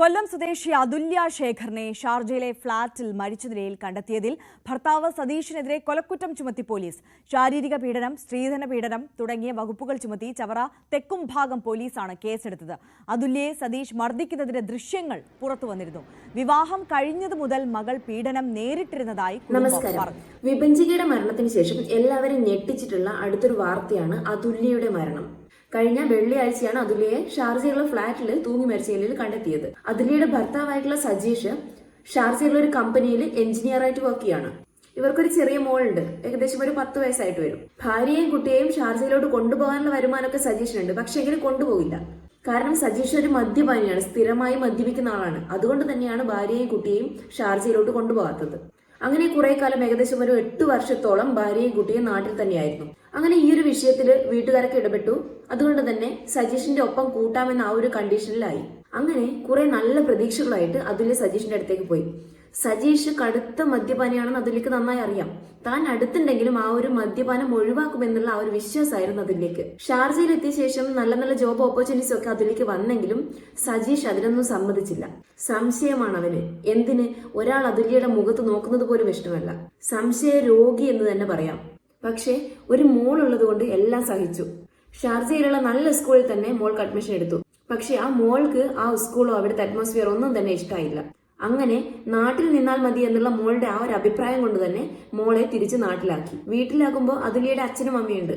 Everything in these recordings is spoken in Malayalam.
കൊല്ലം സ്വദേശി അതുല്യ ശേഖറിനെ ഷാർജയിലെ ഫ്ളാറ്റിൽ മരിച്ച നിലയിൽ കണ്ടെത്തിയതിൽ ഭർത്താവ് സതീഷിനെതിരെ കൊലക്കുറ്റം ചുമത്തി പോലീസ്. ശാരീരിക പീഡനം സ്ത്രീധന പീഡനം തുടങ്ങിയ വകുപ്പുകൾ ചുമത്തി ചവറ തെക്കും ഭാഗം പോലീസാണ് കേസെടുത്തത്. അതുല്യയെ സതീഷ് മർദ്ദിക്കുന്നതിന്റെ ദൃശ്യങ്ങൾ പുറത്തുവന്നിരുന്നു വിവാഹം കഴിഞ്ഞതു മുതൽ മകൾ പീഡനം നേരിട്ടിരുന്നതായി നമസ്കാരം. വിഭജികയുടെ മരണത്തിന് ശേഷം എല്ലാവരും ഞെട്ടിച്ചിട്ടുള്ള അടുത്തൊരു വാർത്തയാണ് അതുല്യയുടെ മരണം. കഴിഞ്ഞ വെള്ളിയാഴ്ചയാണ് അതുലയെ ഷാർജയിലുള്ള ഫ്ളാറ്റിൽ തൂങ്ങി മരിച്ച നിലയിൽ കണ്ടെത്തിയത്. അതുലയുടെ ഭർത്താവായിട്ടുള്ള സജീഷ് ഷാർജയിലുള്ള ഒരു കമ്പനിയിൽ എഞ്ചിനീയറായിട്ട് വർക്ക് ചെയ്യാണ്. ഇവർക്കൊരു ചെറിയ മോളുണ്ട്. ഏകദേശം ഒരു പത്ത് വയസ്സായിട്ട് വരും. ഭാര്യയും കുട്ടിയെയും ഷാർജയിലോട്ട് കൊണ്ടുപോകാനുള്ള വരുമാനമൊക്കെ സജീഷിനുണ്ട്. പക്ഷെ എങ്കിലും കൊണ്ടുപോകില്ല. കാരണം സജീഷ് ഒരു മദ്യപാനിയാണ്. സ്ഥിരമായി മദ്യപിക്കുന്ന ആളാണ്. അതുകൊണ്ട് തന്നെയാണ് ഭാര്യയും കുട്ടിയെയും ഷാർജയിലോട്ട് കൊണ്ടുപോകാത്തത്. അങ്ങനെ കുറെ കാലം ഏകദേശം ഒരു എട്ട് വർഷത്തോളം ഭാര്യയും കുട്ടിയും നാട്ടിൽ തന്നെയായിരുന്നു. അങ്ങനെ ഈ ഒരു വിഷയത്തിൽ വീട്ടുകാരൊക്കെ ഇടപെട്ടു. അതുകൊണ്ട് തന്നെ സജീഷിന്റെ ഒപ്പം കൂട്ടാമെന്ന ആ ഒരു കണ്ടീഷനിലായി. അങ്ങനെ കുറെ നല്ല പ്രതീക്ഷകളായിട്ട് അതുല്യ സജീഷിന്റെ അടുത്തേക്ക് പോയി. സജീഷ് കടുത്ത മദ്യപാനിയാണെന്ന് അതുല്യക്ക് നന്നായി അറിയാം. താൻ അടുത്തുണ്ടെങ്കിലും ആ ഒരു മദ്യപാനം ഒഴിവാക്കുമെന്നുള്ള ആ ഒരു വിശ്വാസമായിരുന്നു അതിലേക്ക് ഷാർജയിൽ എത്തിയ ശേഷം നല്ല നല്ല ജോബ് ഓപ്പർച്യൂണിറ്റീസ് ഒക്കെ അതിലേക്ക് വന്നെങ്കിലും സജീഷ് അതിനൊന്നും സമ്മതിച്ചില്ല. സംശയമാണ് അവന്. എന്തിന്? ഒരാൾ അതുല്യയുടെ മുഖത്ത് നോക്കുന്നത് പോലും ഇഷ്ടമല്ല. സംശയ രോഗി എന്ന് തന്നെ പറയാം. പക്ഷേ ഒരു മോൾ ഉള്ളത് കൊണ്ട് എല്ലാം സഹിച്ചു. ഷാർജയിലുള്ള നല്ല സ്കൂളിൽ തന്നെ മോൾക്ക് അഡ്മിഷൻ എടുത്തു. പക്ഷെ ആ മോൾക്ക് ആ സ്കൂളോ അവിടുത്തെ അറ്റ്മോസ്ഫിയർ ഒന്നും തന്നെ ഇഷ്ടമായില്ല അങ്ങനെ നാട്ടിൽ നിന്നാൽ മതി എന്നുള്ള മോളുടെ ആ ഒരു അഭിപ്രായം കൊണ്ട് തന്നെ മോളെ തിരിച്ച് നാട്ടിലാക്കി. വീട്ടിലാകുമ്പോൾ അതുലിയുടെ അച്ഛനും അമ്മയുണ്ട്.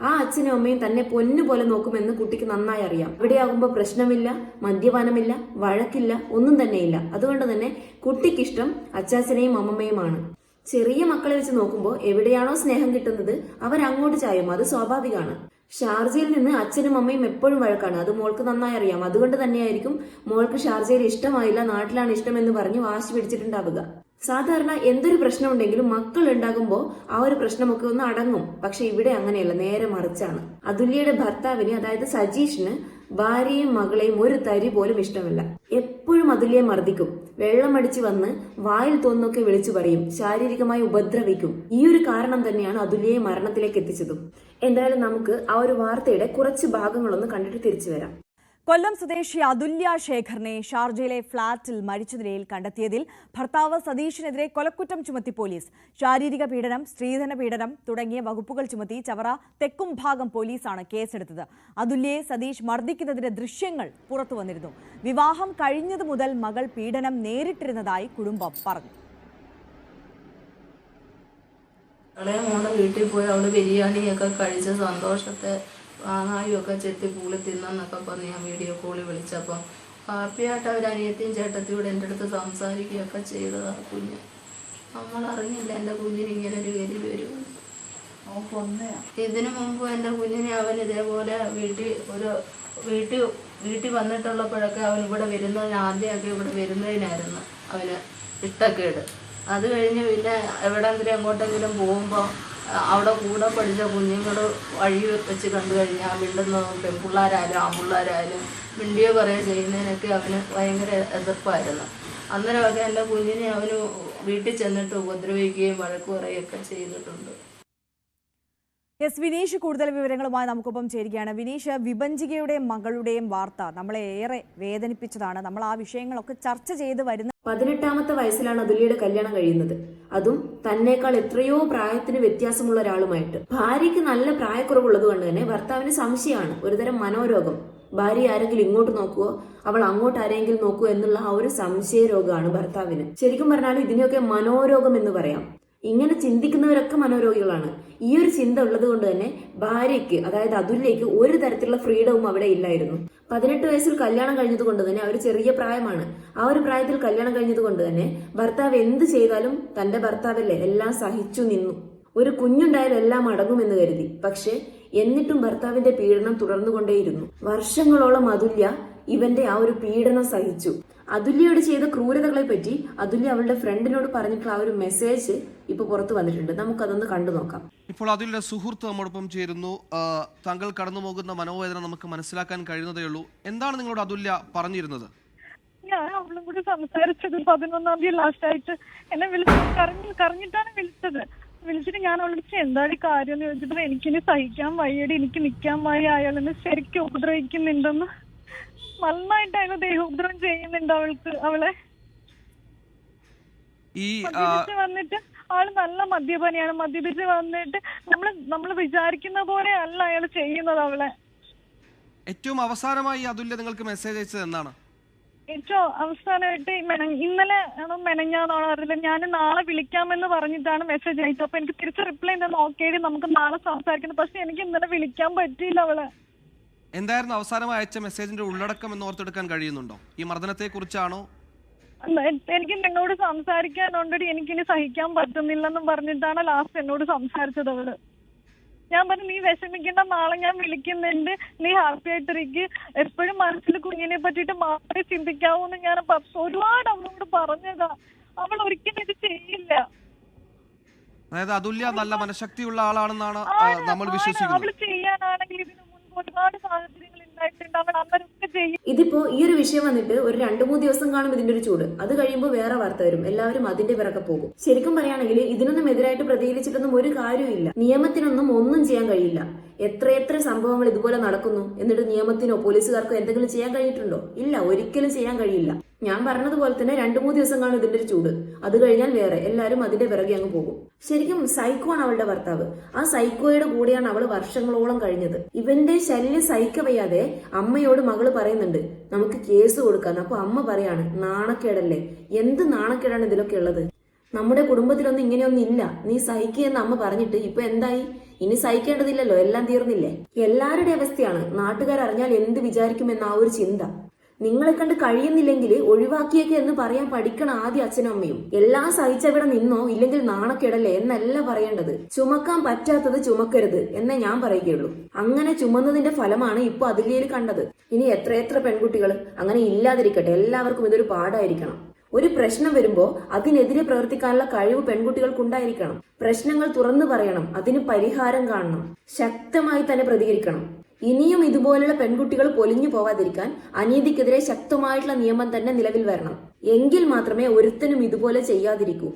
ആ അച്ഛനും അമ്മയും തന്നെ പൊന്നു പോലെ നോക്കുമെന്ന് കുട്ടിക്ക് നന്നായി അറിയാം. ഇവിടെയാകുമ്പോൾ പ്രശ്നമില്ല മദ്യപാനമില്ല വഴക്കില്ല ഒന്നും തന്നെയില്ല. അതുകൊണ്ട് തന്നെ കുട്ടിക്കിഷ്ടം അച്ചാച്ചനെയും അമ്മമ്മയുമാണ്. ചെറിയ മക്കളെ വെച്ച് നോക്കുമ്പോൾ എവിടെയാണോ സ്നേഹം കിട്ടുന്നത് അവർ അങ്ങോട്ട് ചായും. അത് സ്വാഭാവികമാണ്. ഷാർജയിൽ നിന്ന് അച്ഛനും അമ്മയും എപ്പോഴും വഴക്കാണ്. അത് മോൾക്ക് നന്നായി അറിയാം. അതുകൊണ്ട് തന്നെയായിരിക്കും മോൾക്ക് ഷാർജയിൽ ഇഷ്ടമായില്ല നാട്ടിലാണ് ഇഷ്ടം എന്ന് പറഞ്ഞ് വാശി പിടിച്ചിട്ടുണ്ടാവുക. സാധാരണ എന്തൊരു പ്രശ്നം ഉണ്ടെങ്കിലും മക്കൾ ഉണ്ടാകുമ്പോൾ ആ ഒരു പ്രശ്നമൊക്കെ ഒന്ന് അടങ്ങും. പക്ഷെ ഇവിടെ അങ്ങനെയല്ല. നേരെ മറിച്ചാണ്. അതുല്യയുടെ ഭർത്താവിന് അതായത് സജീഷിന് ഭാര്യയും മകളെയും ഒരു തരി പോലും ഇഷ്ടമല്ല. എപ്പോഴും അതുല്യെ മർദ്ദിക്കും. വെള്ളമടിച്ച് വന്ന് വായിൽ തോന്നൊക്കെ വിളിച്ചു പറയും. ശാരീരികമായി ഉപദ്രവിക്കും. ഈ ഒരു കാരണം തന്നെയാണ് അതുല്യയെ മരണത്തിലേക്ക് എത്തിച്ചതും. എന്തായാലും നമുക്ക് ആ ഒരു വാർത്തയുടെ കുറച്ച് ഭാഗങ്ങളൊന്ന് കണ്ടിട്ട് തിരിച്ചു വരാം. കൊല്ലം സ്വദേശി അതുല്യ ശേഖറിനെ ഷാർജയിലെ ഫ്ളാറ്റിൽ മരിച്ച നിലയിൽ കണ്ടെത്തിയതിൽ ഭർത്താവ് സതീഷിനെതിരെ കൊലക്കുറ്റം ചുമത്തി പോലീസ്. ശാരീരിക പീഡനം സ്ത്രീധന പീഡനം തുടങ്ങിയ വകുപ്പുകൾ ചുമത്തി ചവറ തെക്കും ഭാഗം പോലീസാണ് കേസെടുത്തത്. അതുല്യയെ സതീഷ് മർദ്ദിക്കുന്നതിന്റെ ദൃശ്യങ്ങൾ പുറത്തുവന്നിരുന്നു വിവാഹം കഴിഞ്ഞതു മുതൽ മകൾ പീഡനം നേരിട്ടിരുന്നതായി കുടുംബം പറഞ്ഞു. മോളെ വീട്ടിൽ പോയി അവൾ ബിരിയാണിയൊക്കെ കഴിച്ച സന്തോഷത്തെ ആഹാരമൊക്കെ ചെത്തി പൂളി തിന്നെന്നൊക്കെ പറഞ്ഞ് ഞാൻ വീഡിയോ കോളിൽ വിളിച്ചപ്പം ഹാപ്പിയായിട്ട് അവർ അനിയത്തിയും ചേട്ടത്തിയോട് എന്റെ അടുത്ത് സംസാരിക്കുകയൊക്കെ ചെയ്തതാ കുഞ്ഞ്. നമ്മളറിഞ്ഞില്ല എന്റെ കുഞ്ഞിന് ഇങ്ങനെ ഒരു ഗതി വരും ഇതിനു മുമ്പ് എന്റെ കുഞ്ഞിനെ അവൻ ഇതേപോലെ വീട്ടിൽ ഒരു വീട്ടിൽ വീട്ടിൽ വന്നിട്ടുള്ളപ്പോഴൊക്കെ അവൻ ഇവിടെ വരുന്നതിന് ആദ്യമൊക്കെ ഇവിടെ വരുന്നതിനായിരുന്നു അവന് ഇഷ്ടക്കേട്. അത് കഴിഞ്ഞ് പിന്നെ എവിടെങ്കിലും എങ്ങോട്ടെങ്കിലും പോകുമ്പോൾ അവിടെ കൂടെ പഠിച്ച കുഞ്ഞുങ്ങൾ വഴി വെച്ച് കണ്ടു കഴിഞ്ഞാൽ മിണ്ടുന്ന പെൺപിള്ളേരായാലും ആൺപിള്ളേരായാലും മിണ്ടിയോ പറയുക ചെയ്യുന്നതിനൊക്കെ അവന് ഭയങ്കര എതിർപ്പായിരുന്നു. അന്നേരമൊക്കെ എന്റെ കുഞ്ഞിനെ അവന് വീട്ടിൽ ചെന്നിട്ട് ഉപദ്രവിക്കുകയും വഴക്ക് പറയുകയൊക്കെ ചെയ്തിട്ടുണ്ട്. എസ് വിനീഷ് കൂടുതൽ വിവരങ്ങളുമായി നമുക്കൊപ്പം ചേരുകയാണ്. വിനീഷ് വിഭജികയുടെയും മകളുടെയും വാർത്ത നമ്മളെ ഏറെ വേദനിപ്പിച്ചതാണ്. നമ്മൾ ആ വിഷയങ്ങളൊക്കെ ചർച്ച ചെയ്ത് വരുന്ന പതിനെട്ടാമത്തെ വയസ്സിലാണ് അതുല്യയുടെ കല്യാണം കഴിയുന്നത്. അതും തന്നേക്കാൾ എത്രയോ പ്രായത്തിന് വ്യത്യാസമുള്ള ഒരാളുമായിട്ട്. ഭാര്യയ്ക്ക് നല്ല പ്രായക്കുറവുള്ളത് കൊണ്ട് തന്നെ ഭർത്താവിന് സംശയമാണ്. ഒരുതരം മനോരോഗം. ഭാര്യ ആരെങ്കിലും ഇങ്ങോട്ട് നോക്കുവോ? അവൾ അങ്ങോട്ട് ആരെങ്കിലും നോക്കുവോ എന്നുള്ള ആ ഒരു സംശയ രോഗമാണ് ഭർത്താവിന്. ശരിക്കും പറഞ്ഞാൽ ഇതിനെയൊക്കെ മനോരോഗം എന്ന് പറയാം. ഇങ്ങനെ ചിന്തിക്കുന്നവരൊക്കെ മനോരോഗികളാണ്. ഈ ഒരു ചിന്ത ഉള്ളത് കൊണ്ട് തന്നെ ഭാര്യയ്ക്ക് അതായത് അതുല്യയ്ക്ക് ഒരു തരത്തിലുള്ള ഫ്രീഡവും അവിടെ ഇല്ലായിരുന്നു. പതിനെട്ട് വയസ്സിൽ കല്യാണം കഴിഞ്ഞത് കൊണ്ട് തന്നെ അവർ ചെറിയ പ്രായമാണ്. ആ ഒരു പ്രായത്തിൽ കല്യാണം കഴിഞ്ഞത് കൊണ്ട് തന്നെ ഭർത്താവ് എന്ത് ചെയ്താലും തന്റെ ഭർത്താവല്ലേ എല്ലാം സഹിച്ചു നിന്നു. ഒരു കുഞ്ഞുണ്ടായാലും എല്ലാം അടങ്ങുമെന്ന് കരുതി. പക്ഷേ എന്നിട്ടും ഭർത്താവിന്റെ പീഡനം തുടർന്നുകൊണ്ടേയിരുന്നു. വർഷങ്ങളോളം അതുല്യ ഇവന്റെ ആ ഒരു പീഡനം സഹിച്ചു. അതുല്യയോട് ചെയ്ത ക്രൂരതകളെ പറ്റി അതുല്യ അവളുടെ ഫ്രണ്ടിനോട് പറഞ്ഞിട്ടുള്ള ആ ഒരു മെസ്സേജ് ഇപ്പൊ പുറത്തു വന്നിട്ടുണ്ട്. നമുക്കതൊന്ന് കണ്ടു നോക്കാം. ഇപ്പോൾ അതുല്യ സുഹൃത്ത് നമ്മോടൊപ്പം ചേരുന്നു. താങ്കൾ കടന്നു പോകുന്ന മനോവേദന നമുക്ക് മനസ്സിലാക്കാൻ കഴിയുന്നതേ ഉള്ളൂ. എന്താണ് നിങ്ങളോട് അതുല്യ പറഞ്ഞിരുന്നത്? ഞാൻ അവളും കൂടി സംസാരിച്ചത് പതിനൊന്നാം തീയതി ലാസ്റ്റ് ആയിട്ട് എന്നെ വിളിച്ച് കറങ്ങി കറങ്ങിട്ടാണ് വിളിച്ചത്. വിളിച്ചിട്ട് ഞാൻ അവളോട് ചോദിച്ചു എന്താണ് കാര്യം? എന്ന് ചോദിച്ചപ്പോൾ എനിക്കിനി സഹിക്കാൻ വയ്യടി. എനിക്ക് നിൽക്കാൻ വയ്യ. അയാൾ എന്നെ ശരിക്കും ഉപദ്രവിക്കുന്നുണ്ടെന്ന് നന്നായിട്ടായിരുന്നു ദേഹോപദ്രവം ചെയ്യുന്നുണ്ട് അവൾക്ക് അവളെ. ഈ വന്നിട്ട് ആൾ നല്ല മദ്യപാനിയാണ്. മദ്യപിച്ച് വന്നിട്ട് നമ്മൾ നമ്മൾ വിചാരിക്കുന്ന പോലെ അല്ല അയാൾ ചെയ്യുന്നത് അവളെ. ഏറ്റവും അവസാനമായി അതുല്യ നിങ്ങൾക്ക് മെസ്സേജ് അയച്ചത് എന്നാണ് ഏറ്റവും അവസാനമായിട്ട് ഇന്നലെ ആണോ മെനഞ്ഞാന്നാണോ അറിയില്ല. ഞാൻ നാളെ വിളിക്കാമെന്ന് പറഞ്ഞിട്ടാണ് മെസ്സേജ് അയച്ചത്. അപ്പൊ എനിക്ക് തിരിച്ച് റിപ്ലൈ എന്താ ഓക്കേടി നമുക്ക് നാളെ സംസാരിക്കണം. പക്ഷെ എനിക്ക് ഇന്നലെ വിളിക്കാൻ പറ്റിയില്ല അവളെ. എന്തായിരുന്നു അവസാനമായി അയച്ച മെസ്സേജിന്റെ ഉള്ളടക്കം എന്ന് ഓർത്തെടുക്കാൻ കഴിയുന്നുണ്ടോ? ഈ മർദ്ദനത്തെ കുറിച്ചാണോ എനിക്ക് നിന്നോട് സംസാരിക്കാനുണ്ടടി. എനിക്കിനി സഹിക്കാൻ പറ്റുന്നില്ലെന്നും പറഞ്ഞിട്ടാണ് ലാസ്റ്റ് എന്നോട് സംസാരിച്ചത് അവൾ. ഞാൻ പറഞ്ഞു നീ വിഷമിക്കേണ്ട നാളെ ഞാൻ വിളിക്കുന്നുണ്ട്. നീ ഹാപ്പി ആയിട്ടിരിക്ക്. എപ്പോഴും മനസ്സിൽ കുഞ്ഞിനെ പറ്റിയിട്ട് മാത്രമേ ചിന്തിക്കാവൂ എന്ന് ഞാൻ ഒരുപാട് അവളോട് പറഞ്ഞതാ. അവൾ ഒരിക്കലും ഇത് ചെയ്യില്ല. അതായത് അതുല്യ നല്ല മനഃശക്തിയുള്ള ആളാണെന്നാണ് നമ്മൾ വിശ്വസിക്കുന്നത് അവൾ ചെയ്യാനാണെങ്കിൽ ഇതിനു മുൻപ് ഒരുപാട് സാഹചര്യങ്ങൾ ഉണ്ടായിട്ടുണ്ട് അവൾ അന്നേരമൊക്കെ ഇതിപ്പോ ഈ ഒരു വിഷയം വന്നിട്ട് ഒരു രണ്ടു മൂന്ന് ദിവസം കാണും ഇതിന്റെ ഒരു ചൂട്. അത് കഴിയുമ്പോൾ വേറെ വാർത്ത വരും. എല്ലാവരും അതിന്റെ പിറകെ പോകും. ശരിക്കും പറയുകയാണെങ്കിൽ ഇതിനൊന്നും എതിരായിട്ട് പ്രതികരിച്ചിട്ടൊന്നും ഒരു കാര്യമില്ല നിയമത്തിനൊന്നും ഒന്നും ചെയ്യാൻ കഴിയില്ല. എത്രയെത്ര സംഭവങ്ങൾ ഇതുപോലെ നടക്കുന്നു എന്നിട്ട് നിയമത്തിനോ പോലീസുകാർക്കോ എന്തെങ്കിലും ചെയ്യാൻ കഴിഞ്ഞിട്ടുണ്ടോ? ഇല്ല ഒരിക്കലും ചെയ്യാൻ കഴിയില്ല. ഞാൻ പറഞ്ഞതുപോലെ തന്നെ രണ്ടു മൂന്ന് ദിവസം കാണും ഇതിന്റെ ഒരു ചൂട്. അത് കഴിഞ്ഞാൽ വേറെ. എല്ലാവരും അതിന്റെ പിറകെ അങ്ങ് പോകും. ശരിക്കും സൈക്കോ ആണ് അവളുടെ ഭർത്താവ്. ആ സൈക്കോയുടെ കൂടെയാണ് അവൾ വർഷങ്ങളോളം കഴിഞ്ഞത്. ഇവന്റെ ശല്യം സഹിക്കവയ്യാതെ അമ്മയോട് മകൾ പറയുന്നുണ്ട് നമുക്ക് കേസ് കൊടുക്കാന്ന്. അപ്പൊ അമ്മ പറയാണ് നാണക്കേടല്ലേ? എന്ത് നാണക്കേടാണ് ഇതിലൊക്കെ ഉള്ളത്? നമ്മുടെ കുടുംബത്തിലൊന്നും ഇങ്ങനെയൊന്നും ഇല്ല. നീ സഹിക്കുകയെന്ന് അമ്മ പറഞ്ഞിട്ട് ഇപ്പൊ എന്തായി? ഇനി സഹിക്കേണ്ടതില്ലല്ലോ. എല്ലാം തീർന്നില്ലേ? എല്ലാവരുടെ അവസ്ഥയാണ്. നാട്ടുകാർ അറിഞ്ഞാൽ എന്ത് വിചാരിക്കുമെന്ന ആ ഒരു ചിന്ത. നിങ്ങളെ കണ്ട് കഴിയുന്നില്ലെങ്കിൽ ഒഴിവാക്കിയേക്ക് എന്ന് പറയാൻ പഠിക്കണം ആദ്യം അച്ഛനും അമ്മയും. എല്ലാം സഹിച്ചവിടെ നിന്നോ ഇല്ലെങ്കിൽ നാണക്കേടല്ലേ എന്നല്ല പറയേണ്ടത്. ചുമക്കാൻ പറ്റാത്തത് ചുമക്കരുത് എന്നേ ഞാൻ പറയുകയുള്ളൂ. അങ്ങനെ ചുമന്നതിന്റെ ഫലമാണ് ഇപ്പൊ അതിലയിൽ കണ്ടത്. ഇനി എത്രയെത്ര പെൺകുട്ടികൾ? അങ്ങനെ ഇല്ലാതിരിക്കട്ടെ. എല്ലാവർക്കും ഇതൊരു പാടായിരിക്കണം ഒരു പ്രശ്നം വരുമ്പോൾ അതിനെതിരെ പ്രവർത്തിക്കാനുള്ള കഴിവ് പെൺകുട്ടികൾക്കുണ്ടായിരിക്കണം. പ്രശ്നങ്ങൾ തുറന്നു പറയണം. അതിന് പരിഹാരം കാണണം. ശക്തമായി തന്നെ പ്രതികരിക്കണം. ഇനിയും ഇതുപോലുള്ള പെൺകുട്ടികൾ പൊലിഞ്ഞു പോവാതിരിക്കാൻ അനീതിക്കെതിരെ ശക്തമായിട്ടുള്ള നിയമം തന്നെ നിലവിൽ വരണം. എങ്കിൽ മാത്രമേ ഒരുത്തനും ഇതുപോലെ ചെയ്യാതിരിക്കൂ.